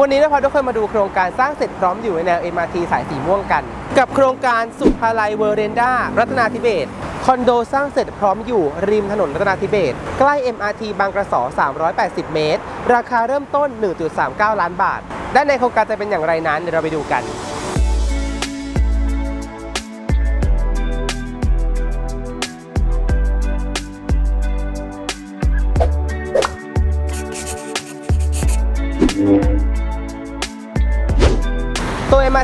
วันนี้เราพาทุกคนมาดูโครงการสร้างเสร็จพร้อมอยู่ในแนว MRT สายสีม่วงกัน กับโครงการสุภาลัยเวอร์เรนดารัตนาธิเบศคอนโดสร้างเสร็จพร้อมอยู่ริมถนนรัตนาธิเบศใกล้ MRT บางกระสอ 380 เมตร ราคาเริ่มต้น 1.39 ล้านบาท ด้านในโครงการจะเป็นอย่างไรนั้นเดี๋ยวเราไปดูกัน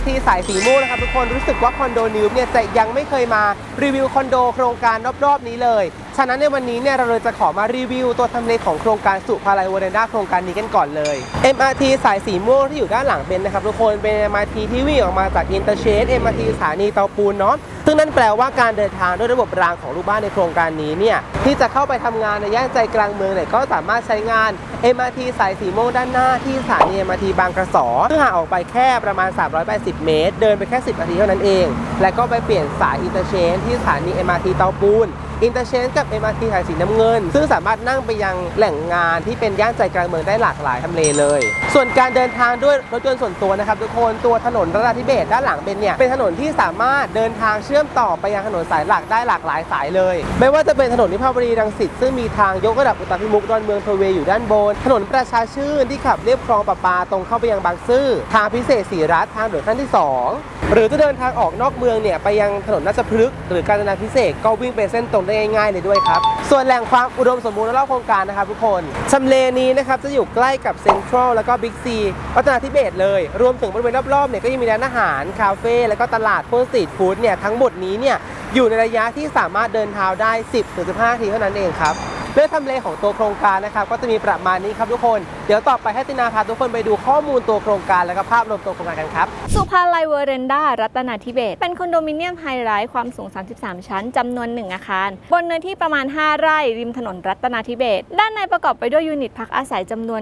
ที่สายสีม่วงนะครับทุกคนรู้สึกว่าคอนโดนิวเนี่ยจะยังไม่เคยมารีวิวคอนโดโครงการรอบๆนี้เลยะนั้นในวันนี้เนี่ยเราเลยจะขอมารีวิวตัวทำเลของโครงการสุภาลัยวอร์เรนดาโครงการนี้กันก่อนเลย MRT สายสีม่วงที่อยู่ด้านหลังเป็นนะครับทุกคนเป็น MRT ที่วิ่งออกมาจากอินเตอร์เชน MRT สถานีเตาปูนเนาะซึ่งนั่นแปลว่าการเดินทางด้วยระบบรางของลูกบ้านในโครงการนี้เนี่ยที่จะเข้าไปทำงานในย่านใจกลางเมืองเนี่ยก็สามารถใช้งาน MRT สายสีม่วงด้านหน้าที่สถานี MRT บางกระสอซึ่งห่างออกไปแค่ประมาณ 380 เมตร เดินไปแค่ 10 นาทีเท่านั้นเอง แล้วก็ไปเปลี่ยนสายอินเตอร์เชนที่สถานี MRT เตาปูน อินเตอร์เชนกับ MRT สายสีน้ำเงิน ซึ่งสามารถนั่งไปยังแหล่งงานที่เป็นย่านใจกลางเมืองได้หลากหลายทำเลเลย ส่วนการเดินทางด้วยรถยนต์ส่วนตัวนะครับทุกคนตัวถนนรัตนาธิเบศด้านหลังเป็นเนี่ยเป็นถนนที่สามารถเดินทางเชื่อมต่อไปยังถนนสายหลักได้หลากหลายสายเลย ไม่ว่าจะเป็นถนนนิพาวรีรังสิตซึ่งมีทางยกระดับอุตภิมุกดอนเมืองเทเวอยู่ด้านบน ถนนประชาชื่นที่ขับเรียบคลองประปาตรงเข้าไปยังบางซื่อทางพิเศษสีรัฐทางด่วนขั้นที่สอง หรือจะเดินทางออกนอกเมืองเนี่ยไปยังถนนราชพฤกษ์หรือการจนาพิเศษก็วิ่งไปเส้นตรงได้ง่ายๆเลยด้วยครับ ส่วนแหล่งความอุดมสมบูรณ์รอบโครงการนะครับทุกคนชำเลนี้นะครับจะอยู่ใกล้กับเซ็นทรัลแล้วก็บิ๊กซีรัตนาธิเบศเลย รวมถึงบริเวณรอบๆเนี่ยก็ยังมีร้านอาหาร คาเฟ่แล้วก็ตลาดพวกสตรีทฟู้ดเนี่ยทั้งหมดนี้เนี่ยอยู่ในระยะที่สามารถเดินเท้าได้ 10-15นาทีเท่านั้นเองครับ เรื่องทำเลของตัวโครงการนะครับก็จะมีประมาณนี้ครับทุกคน เดี๋ยวต่อไปให้ตินาพาทุกคนไปดูข้อมูลตัวโครงการแล้วก็ภาพรวมตัวโครงการกันครับ สุภาลัยเวอร์เรนดารัตนาธิเบศเป็นคอนโดมิเนียมไฮไรส์ความสูง 33 ชั้นจำนวน 1 อาคาร บนเนื้อที่ประมาณ 5 ไร่ ริมถนนรัตนาธิเบศด้านในประกอบไปด้วยยูนิตพักอาศัยจำนวน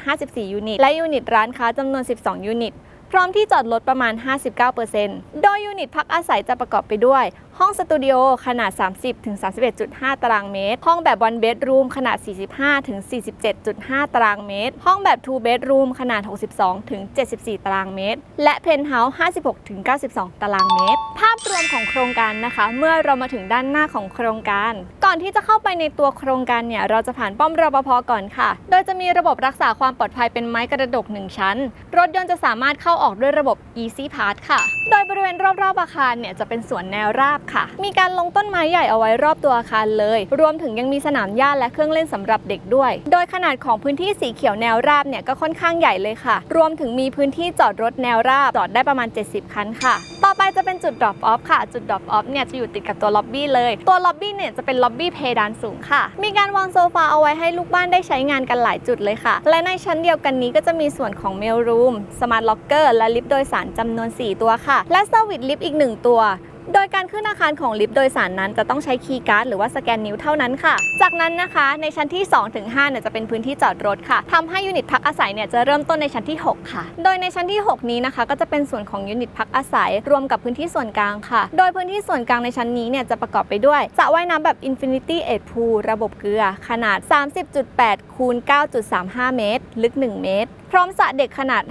1,054 ยูนิต และยูนิตร้านค้าจำนวน 12 ยูนิตพร้อมที่จอดรถประมาณ 59%โดยยูนิตพักอาศัยจะประกอบไปด้วย ห้องสตูดิโอขนาด 30-31.5 ตารางเมตร ห้องแบบวันเบดรูมขนาด 45-47.5 ตารางเมตร ห้องแบบทูเบดรูมขนาด 62-74 ตารางเมตร และเพนท์เฮาส์ 56-92 ตารางเมตร ภาพรวมของโครงการนะคะ เมื่อเรามาถึงด้านหน้าของโครงการ ก่อนที่จะเข้าไปในตัวโครงการเนี่ยเราจะผ่านป้อมรปภก่อนค่ะ โดยจะมีระบบรักษาความปลอดภัยเป็นไม้กระดก 1 ชั้น รถยนต์จะสามารถเข้าออกด้วยระบบ Easy Pass ค่ะ โดยบริเวณรอบๆอาคารเนี่ยจะเป็นสวนแนวราบค่ะ มีการลงต้นไม้ใหญ่เอาไว้รอบตัวอาคารเลย รวมถึงยังมีสนามหญ้าและเครื่องเล่นสำหรับเด็กด้วย โดยขนาดของพื้นที่สีเขียวแนวราบเนี่ยก็ค่อนข้างใหญ่เลยค่ะ รวมถึงมีพื้นที่จอดรถแนวราบจอดได้ประมาณ 70 คันค่ะ ต่อไปจะเป็นจุด drop off ค่ะ จุด drop off เนี่ยจะอยู่ติดกับตัวล็อบบี้เลย ตัวล็อบบี้เนี่ยจะเป็นล็อบบี้เพดานสูงค่ะ มีการวางโซฟาเอาไว้ให้ลูกบ้านได้ใช้งานกันหลายจุดเลยค่ะ และในชั้นเดียวกันนี้ก็จะมีส่วนของเมลรูมสมาร์ทล็อกเกอร์และลิฟต์โดยสารจำนวน 4 ตัวค่ะ และเซอร์วิสลิฟต์อีก 1 ตัว โดยการขึ้นอาคารของลิฟต์โดยสารนั้นจะต้องใช้คีย์การ์ดหรือว่าสแกนนิ้วเท่านั้นค่ะ จากนั้นนะคะในชั้นที่ 2-5เนี่ยจะเป็นพื้นที่จอดรถค่ะทำให้ยูนิตพักอาศัยเนี่ยจะเริ่มต้นในชั้นที่ 6 ค่ะ โดยในชั้นที่ 6 นี้นะคะ ก็จะเป็นส่วนของยูนิตพักอาศัย รวมกับพื้นที่ส่วนกลางค่ะ โดยพื้นที่ส่วนกลางในชั้นนี้เนี่ยจะประกอบไปด้วยสระว่ายน้ำแบบ Infinity 8 Pool ระบบเกลือ ขนาด 30.8คูณ9.35 เมตร ลึก 1 เมตร พร้อมสระเด็กขนาด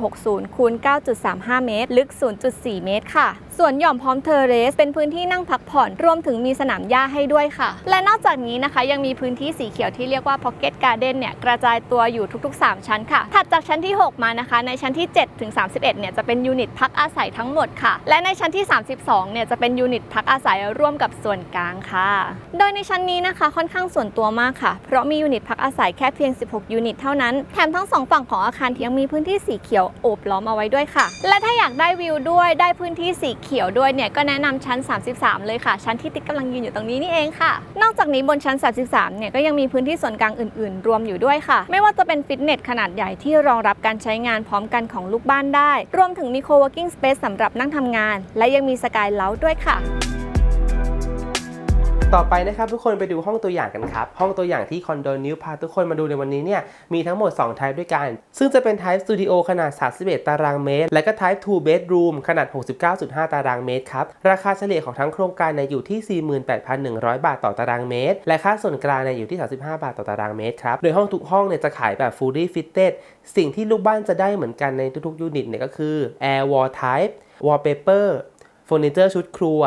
5.60 คูณ 9.35 เมตร ลึก 0.4 เมตรค่ะ ส่วนหย่อมพร้อมเทอร์เรส เป็นพื้นที่นั่งพักผ่อน รวมถึงมีสนามหญ้าให้ด้วยค่ะ และนอกจากนี้นะคะยังมีพื้นที่สีเขียวที่เรียกว่า Pocket Garden เนี่ยกระจายตัวอยู่ทุก ๆ 3 ชั้นค่ะ ถัดจากชั้นที่ 6 มานะคะ ในชั้นที่ 7 ถึง 31 เนี่ยจะเป็นยูนิตพักอาศัยทั้งหมดค่ะ และในชั้นที่ 32 เนี่ยจะเป็นยูนิตพักอาศัยร่วมกับส่วนกลางค่ะ โดยในชั้นนี้นะคะค่อนข้างส่วนตัวมากค่ะ เพราะมียูนิตพักอาศัยแค่เพียง 16 ยูนิตเท่านั้น แถมทั้งสองฝั่งของอาคารยังมีพื้นที่สีเขียวโอบล้อมเอาไว้ด้วยค่ะ และถ้าอยากได้วิวด้วยได้พื้นที่สีเขียวด้วยเนี่ยก็แนะนำชั้น 33 เลยค่ะ ชั้นที่ติ๊กกำลังยืนอยู่ตรงนี้นี่เองค่ะ นอกจากนี้บนชั้น 33 เนี่ยก็ยังมีพื้นที่ส่วนกลางอื่น ๆ รวมอยู่ด้วยค่ะ ไม่ว่าจะเป็นฟิตเนสขนาดใหญ่ที่รองรับการใช้งานพร้อมกันของลูกบ้านได้ รวมถึงมี co-working space สำหรับนั่งทำงาน และยังมีสกายเลาด้วยค่ะ ต่อไปนะครับทุกคนไปดูห้องตัวอย่างกันครับ ห้องตัวอย่างที่คอนโดนิวพาทุกคนมาดูในวันนี้เนี่ยมีทั้งหมด2 type ด้วยกัน ซึ่งจะเป็น type studio ขนาด 31 ตารางเมตร และก็ type 2 bedroom ขนาด 69.5 ตารางเมตรครับ ราคาเฉลี่ยของทั้งโครงการเนี่ยอยู่ที่ 48,100 บาทต่อตารางเมตร และค่าส่วนกลางเนี่ยอยู่ที่ 35 บาทต่อตารางเมตรครับ โดยห้องทุกห้องเนี่ยจะขายแบบ fully fitted สิ่งที่ลูกบ้านจะได้เหมือนกันในทุกๆยูนิตเนี่ยก็คือ air wall type wallpaper เฟอร์นิเจอร์ชุดครัว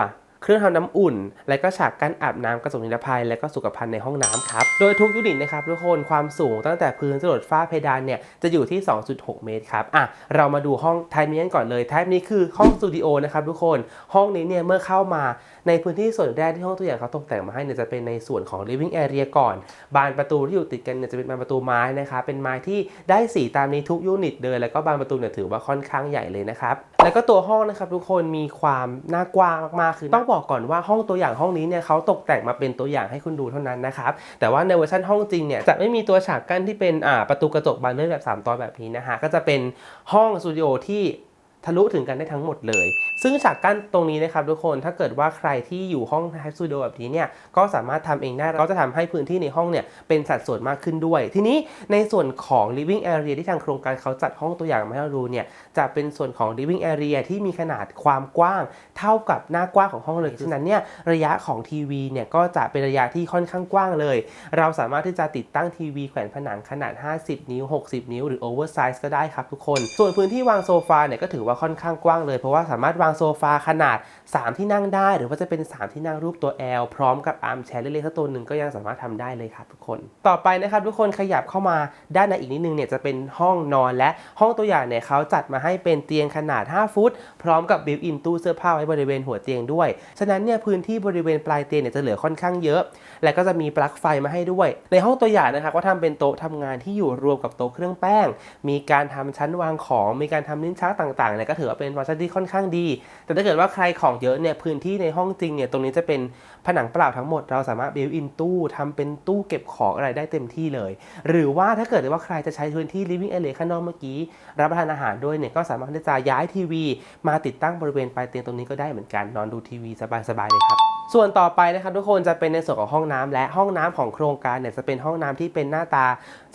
เครื่องทำน้ำอุ่น และก็ฉากกั้นอาบน้ำกระจกนิรภัย และก็สุขภัณฑ์ในห้องน้ำครับโดยทุกยูนิตนะครับทุกคนความสูงตั้งแต่พื้นจรดฝ้าเพดานเนี่ยจะอยู่ที่ 2.6 เมตรครับอะเรามาดูห้องไทป์นี้กันก่อนเลยไทป์นี้คือห้องสตูดิโอนะครับทุกคนห้องนี้เนี่ยเมื่อเข้ามาในพื้นที่ส่วนแรกที่ห้องตัวอย่างเขาตกแต่งมาให้เนี่ยจะเป็นในส่วนของ living area ก่อน บานประตูที่อยู่ติดกันเนี่ยจะเป็นบานประตูไม้นะครับเป็นไม้ที่ได้สีตามนี้ทุกยูนิตเลยแล้วก็บานประตูเนี่ยถือว่าค่อนข้างใหญ่เลยนะครับ แล้วก็ตัวห้องนะครับทุกคนมีความน่ากว้างมากๆคือต้องบอกก่อนว่าห้องตัวอย่างห้องนี้เนี่ยเขาตกแต่งมาเป็นตัวอย่างให้คุณดูเท่านั้นนะครับแต่ว่าในเวอร์ชันห้องจริงเนี่ยจะไม่มีตัวฉากกั้นที่เป็นประตูกระจกบานเลื่อนแบบ 3 ตอนแบบนี้นะฮะก็จะเป็นห้องสตูดิโอที่ ทะลุถึงกันได้ทั้งหมดเลย ซึ่งฉากกั้นตรงนี้นะครับทุกคนถ้าเกิดว่าใครที่อยู่ห้องไทป์สตูดิโอแบบนี้เนี่ยก็สามารถทำเองได้ก็จะทำให้พื้นที่ในห้องเนี่ยเป็นสัดส่วนมากขึ้นด้วย ทีนี้ในส่วนของ living area ที่ทางโครงการเขาจัดห้องตัวอย่างมาให้เราดูเนี่ยจะเป็นส่วนของ living area ที่มีขนาดความกว้าง เท่ากับหน้ากว้างของห้องเลยฉะนั้นเนี่ยระยะของทีวีเนี่ยก็จะเป็นระยะที่ค่อนข้างกว้างเลย เราสามารถที่จะติดตั้งทีวีแขวนผนังขนาด 50 นิ้ว 60 นิ้ว หรือ oversize ก็ได้ครับทุกคน ส่วนพื้นที่วางโซฟาเนี่ยก็ถือว่าค่อนข้างกว้างเลย เพราะว่าสามารถวางโซฟาขนาด 3 ที่นั่งได้ หรือว่าจะเป็น 3 ที่นั่งรูปตัว L พร้อมกับอาร์มแชร์เล็กๆสักตัวหนึ่งก็ยังสามารถทำได้เลยครับทุกคน ต่อไปนะครับทุกคนขยับเข้ามาด้านในอีกนิดนึงเนี่ยจะเป็นห้องนอนและห้องตัวอย่างเนี่ยเขาจัดมาให้เป็นเตียงขนาด 5 ฟุต พร้อมกับบิวอินตู้เสื้อผ้าไว้บริเวณหัวเตียงด้วย ฉะนั้นเนี่ยพื้นที่บริเวณปลายเตียงเนี่ยจะเหลือค่อนข้างเยอะ และก็จะมีปลั๊กไฟมาให้ด้วย ในห้องตัวอย่างนะครับก็ทำเป็นโต๊ะทำงานที่อยู่รวมกับโต๊ะเครื่องแป้ง มีการทำชั้นวางของ มีการทำลิ้นชักต่างๆเนี่ยก็ถือว่าเป็นฟังก์ชันที่ค่อนข้างดี แต่ถ้าเกิดว่าใครของเยอะเนี่ยพื้นที่ในห้องจริงเนี่ยตรงนี้จะเป็นผนังเปล่าทั้งหมด เราสามารถบิวอินตู้ทำเป็นตู้เก็บของอะไรได้เต็มที่เลย หรือว่าถ้าเกิดว่าใครจะใช้พื้นที่ living area ข้างนอกเมื่อกี้ รับประทานอาหารด้วยเนี่ยก็สามารถที่จะย้ายทีวี มาติดตั้งบริเวณปลายเตียงตรงนี้ก็ได้เหมือนกันนอนดูทีวีสบายๆเลยครับส่วนต่อไปนะครับทุกคนจะเป็นในส่วนของห้องน้ำและห้องน้ำของโครงการเนี่ยจะเป็นห้องน้ำที่เป็นหน้าตา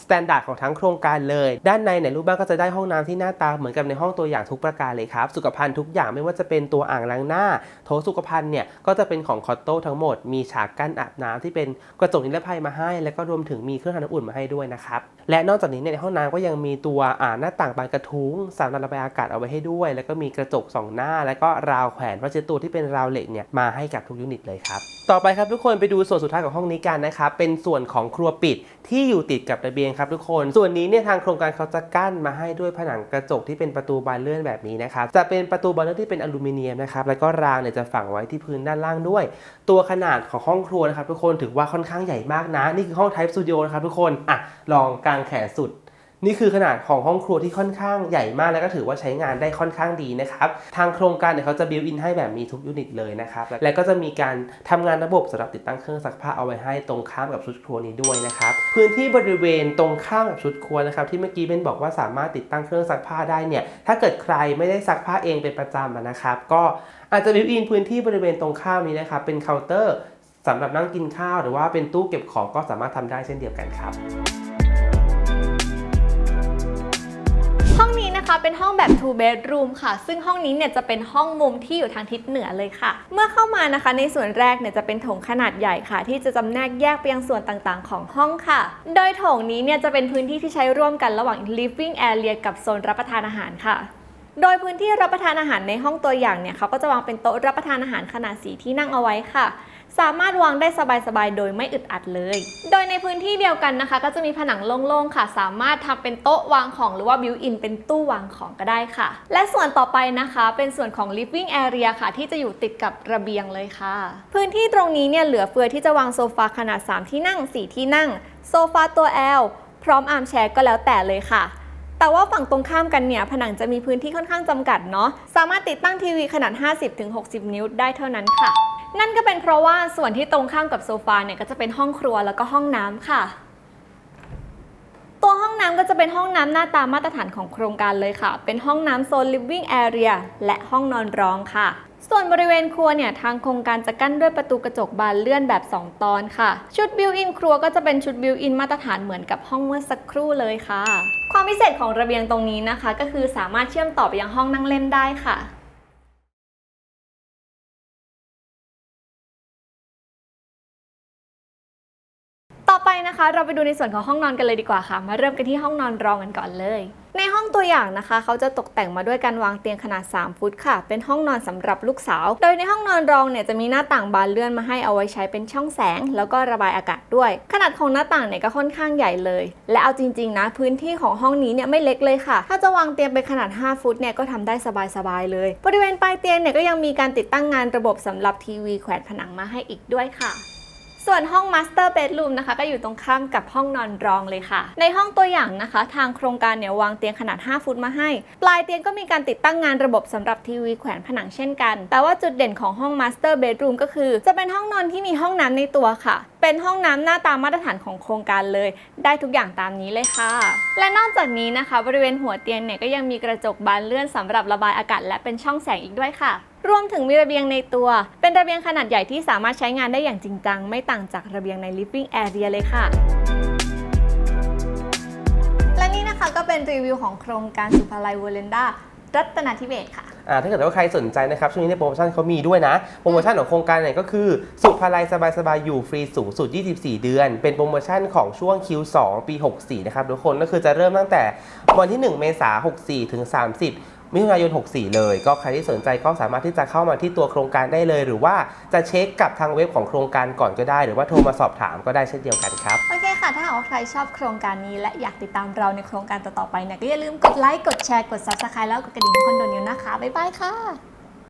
สแตนดาร์ดของทั้งโครงการเลย ด้านในเนี่ยรูปบ้านก็จะได้ห้องน้ำที่หน้าตาเหมือนกับในห้องตัวอย่างทุกประการเลยครับ สุขภัณฑ์ทุกอย่างไม่ว่าจะเป็นตัวอ่างล้างหน้า โถสุขภัณฑ์เนี่ยก็จะเป็นของคอตโต้ทั้งหมด มีฉากกั้นอาบน้ำที่เป็นกระจกนิรภัยมาให้ และก็รวมถึงมีเครื่องทำน้ำอุ่นมาให้ด้วยนะครับ และนอกจากนี้เนี่ยในห้องน้ำก็ยังมีตัวอ่าหน้าต่างบานกระทุ้งสามารถระบายอากาศเอาไว้ให้ด้วย แล้วก็มีกระจกสองหน้า แล้วก็ราวแขวนพระเช็ดตัวที่เป็นราวเหล็กเนี่ยมาให้กับทุกยูนิตเลยครับต่อไปครับทุกคนไปดูส่วนสุดท้ายของห้องนี้กันนะครับเป็นส่วนของครัวปิดที่อยู่ติดกับระเบียงครับทุกคน ส่วนนี้เนี่ยทางโครงการเขาจะกั้นมาให้ด้วยผนังกระจกที่เป็นประตูบานเลื่อนแบบนี้นะครับ จะเป็นประตูบานเลื่อนที่เป็นอลูมิเนียมนะครับ แล้วก็รางเนี่ยจะฝังไว้ที่พื้นด้านล่างด้วย ตัวขนาดของห้องครัวนะครับทุกคนถือว่าค่อนข้างใหญ่มากนะ นี่คือห้องไทป์สตูดิโอนะครับทุกคน อะ ลองกางแขนสุด นี่คือขนาดของห้องครัวที่ค่อนข้างใหญ่มากแล้วก็ถือว่าใช้งานได้ค่อนข้างดีนะครับ ทางโครงการเนี่ยเขาจะบิวอินให้แบบมีทุกยูนิตเลยนะครับ และก็จะมีการทำงานระบบสำหรับติดตั้งเครื่องซักผ้าเอาไว้ให้ตรงข้ามกับชุดครัวนี้ด้วยนะครับ พื้นที่บริเวณตรงข้ามกับชุดครัวนะครับที่เมื่อกี้เบนบอกว่าสามารถติดตั้งเครื่องซักผ้าได้เนี่ย ถ้าเกิดใครไม่ได้ซักผ้าเองเป็นประจำนะครับ ก็อาจจะบิวอินพื้นที่บริเวณตรงข้ามนี้นะครับเป็นเคาน์เตอร์สำหรับนั่งกินข้าวหรือว่าเป็นตู้เก็บของก็สามารถทำได้เช่นเดียวกันครับ นะคะเป็นห้องแบบ two bedroom ค่ะ ซึ่งห้องนี้เนี่ยจะเป็นห้องมุมที่อยู่ทางทิศเหนือเลยค่ะ เมื่อเข้ามานะคะในส่วนแรกเนี่ยจะเป็นโถงขนาดใหญ่ค่ะ ที่จะจำแนกแยกไปยังส่วนต่างๆ ของห้องค่ะ โดยโถงนี้เนี่ยจะเป็นพื้นที่ที่ใช้ร่วมกันระหว่าง living area กับโซนรับประทานอาหารค่ะโดยพื้นที่รับประทานอาหารในห้องตัวอย่างเนี่ยเขาก็จะวางเป็นโต๊ะรับประทานอาหารขนาดสีที่นั่งเอาไว้ค่ะ สามารถวางได้สบายๆ โดยไม่อึดอัดเลย โดยในพื้นที่เดียวกันนะคะ ก็จะมีผนังโล่งๆ ค่ะ สามารถทำเป็นโต๊ะวางของหรือว่าบิวอินเป็นตู้วางของก็ได้ค่ะ และส่วนต่อไปนะคะ เป็นส่วนของ living area ค่ะ ที่จะอยู่ติดกับระเบียงเลยค่ะ พื้นที่ตรงนี้เนี่ยเหลือเฟือที่จะวางโซฟาขนาด 3 ที่นั่ง 4 ที่นั่ง โซฟาตัว L พร้อมอาร์มแชร์ก็แล้วแต่เลยค่ะแต่ว่าฝั่งตรงข้ามกันเนี่ย ผนังจะมีพื้นที่ค่อนข้างจำกัดเนาะ สามารถติดตั้งทีวีขนาด 50-60 นิ้วได้เท่านั้นค่ะ นั่นก็เป็นเพราะว่าส่วนที่ตรงข้ามกับโซฟาเนี่ยก็จะเป็นห้องครัวแล้วก็ห้องน้ำค่ะ ตัวห้องน้ำก็จะเป็นห้องน้ำหน้าตามมาตรฐานของโครงการเลยค่ะ เป็นห้องน้ำโซน living area และห้องนอนรองค่ะ ส่วนบริเวณครัวเนี่ยทางโครงการจะกั้นด้วยประตูกระจกบานเลื่อนแบบ 2 ตอนค่ะ ชุดบิวอินครัวก็จะเป็นชุดบิวอินมาตรฐานเหมือนกับห้องเมื่อสักครู่เลยค่ะ ความพิเศษของระเบียงตรงนี้นะคะ ก็คือสามารถเชื่อมต่อไปยังห้องนั่งเล่นได้ค่ะ เราไปดูในส่วนของห้องนอนกันเลยดีกว่าค่ะ มาเริ่มกันที่ห้องนอนรองกันก่อนเลย ในห้องตัวอย่างนะคะ เขาจะตกแต่งมาด้วยการวางเตียงขนาด 3 ฟุตค่ะ เป็นห้องนอนสำหรับลูกสาว โดยในห้องนอนรองเนี่ยจะมีหน้าต่างบานเลื่อนมาให้เอาไว้ใช้เป็นช่องแสง แล้วก็ระบายอากาศด้วย ขนาดของหน้าต่างเนี่ยก็ค่อนข้างใหญ่เลย และเอาจริงๆนะพื้นที่ของห้องนี้เนี่ยไม่เล็กเลยค่ะ ถ้าจะวางเตียงเป็นขนาด 5 ฟุตเนี่ยก็ทำได้สบายๆเลย บริเวณปลายเตียงเนี่ยก็ยังมีการติดตั้งงานระบบสำหรับทีวีแขวนผนังมาให้อีกด้วยค่ะ ส่วนห้อง Master Bedroom นะคะ ก็อยู่ตรงข้ามกับห้องนอนรองเลยค่ะ ในห้องตัวอย่างนะคะ ทางโครงการเนี่ยวางเตียงขนาด 5 ฟุตมาให้ ปลายเตียงก็มีการติดตั้งงานระบบสำหรับทีวีแขวนผนังเช่นกัน แต่ว่าจุดเด่นของห้อง Master Bedroom ก็คือ จะเป็นห้องนอนที่มีห้องน้ำในตัวค่ะ เป็นห้องน้ำหน้าตามมาตรฐานของโครงการเลย ได้ทุกอย่างตามนี้เลยค่ะ และนอกจากนี้นะคะ บริเวณหัวเตียงเนี่ยก็ยังมีกระจกบานเลื่อนสำหรับระบายอากาศและเป็นช่องแสงอีกด้วยค่ะ รวมถึงมีระเบียงในตัว เป็นระเบียงขนาดใหญ่ที่สามารถใช้งานได้อย่างจริงจัง ไม่ต่างจากระเบียงใน living area เลยค่ะ และนี่นะคะก็เป็นรีวิวของโครงการสุภาลัยเวอร์เลนดารัตนาธิเบศค่ะ อ่าถ้าเกิดว่าใครสนใจนะครับช่วงนี้ในโปรโมชั่นเขามีด้วยนะ โปรโมชั่นของโครงการเนี่ยก็คือ สุภาลัยสบายๆ อยู่ฟรีสูงสุด 24 เดือน เป็นโปรโมชั่นของช่วง Q2 ปี 64 นะครับทุกคนก็คือจะเริ่มตั้งแต่วันที่ 1 เมษายน64 ถึง 30 มิถุนายน 64 เลย ก็ใครที่สนใจก็สามารถที่จะเข้ามาที่ตัวโครงการได้เลย หรือว่าจะเช็คกับทางเว็บของโครงการก่อนก็ได้ หรือว่าโทรมาสอบถามก็ได้เช่นเดียวกันครับ โอเคค่ะ ถ้าหากว่าใครชอบโครงการนี้และอยากติดตามเราในโครงการต่อๆไปเนี่ยก็อย่าลืมกดไลค์ กดแชร์ กด subscribe แล้วกดกระดิ่งคอนโดนิวนะคะ บ๊ายบายค่ะ